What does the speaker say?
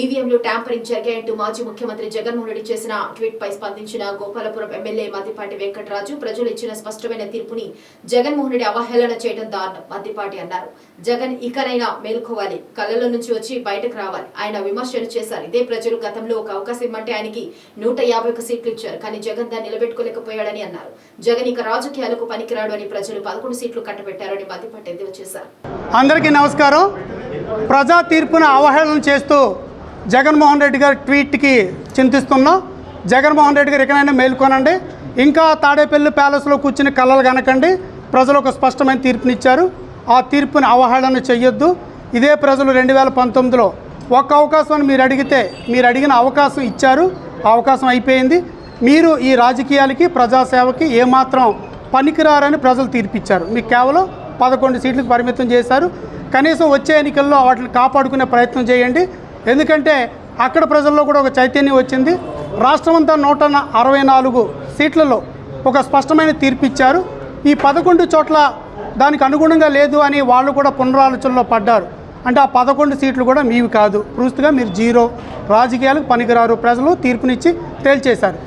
ఈవీఎంలు ట్యాంపరింగ్ జరిగాయంటూ మాజీ ముఖ్యమంత్రి జగన్మోహన్ రెడ్డి చేసిన ట్వీట్ పై స్పందించిన గోపాలపురం ఎమ్మెల్యే మద్దిపాటి వెంకటరాజు ప్రజలు ఇచ్చిన స్పష్టమైన తీర్పుని జగన్మోహన్ రెడ్డి అవహేళన చేయడం దారుణం మద్దిపాటి అన్నారు. జగన్ ఇకనైనా మేల్కోవాలి కళ్ళలో నుంచి వచ్చి బయటకు రావాలి. ఆయన విమర్శలు చేశారు. ఇదే ప్రజలు గతంలో ఒక అవకాశం ఇమ్మంటే ఆయనకి నూట యాభై ఒక సీట్లు ఇచ్చారు. కానీ జగన్ దాన్ని నిలబెట్టుకోలేకపోయాడని అన్నారు. జగన్ ఇక రాజకీయాలకు పనికిరాడు అని ప్రజలు పదకొండు సీట్లు కట్టబెట్టారని మద్దిపాటి ఎద్దేవా చేశారు. అందరికీ నమస్కారం. ప్రజా తీర్పును అవహేళన చేస్తూ జగన్మోహన్ రెడ్డి గారి ట్వీట్కి చింతిస్తున్నాం. జగన్మోహన్ రెడ్డి గారు ఎక్కడైనా మేల్కొనండి ఇంకా తాడేపల్లి ప్యాలెస్లో కూర్చుని కళ్ళలు కనకండి. ప్రజలు ఒక స్పష్టమైన తీర్పునిచ్చారు. ఆ తీర్పుని అవహేళన చెయ్యొద్దు. ఇదే ప్రజలు రెండు వేల పంతొమ్మిదిలో ఒక్క అవకాశం మీరు అడిగితే మీరు అడిగిన అవకాశం ఇచ్చారు. ఆ అవకాశం అయిపోయింది. మీరు ఈ రాజకీయాలకి ప్రజాసేవకి ఏమాత్రం పనికిరారని ప్రజలు తీర్పిచ్చారు. మీకు కేవలం పదకొండు సీట్లకు పరిమితం చేశారు. కనీసం వచ్చే ఎన్నికల్లో వాటిని కాపాడుకునే ప్రయత్నం చేయండి. ఎందుకంటే అక్కడ ప్రజల్లో కూడా ఒక చైతన్యం వచ్చింది. రాష్ట్రమంతా నూట అరవై నాలుగు సీట్లలో ఒక స్పష్టమైన తీర్పు ఇచ్చారు ఈ పదకొండు చోట్ల దానికి అనుగుణంగా లేదు అని వాళ్ళు కూడా పునరాలోచనలో పడ్డారు. అంటే ఆ పదకొండు సీట్లు కూడా మీవి కాదు. పూర్తిగా మీరు జీరో రాజకీయాలకు పనికిరారు ప్రజలు తీర్పునిచ్చి తేల్చేశారు.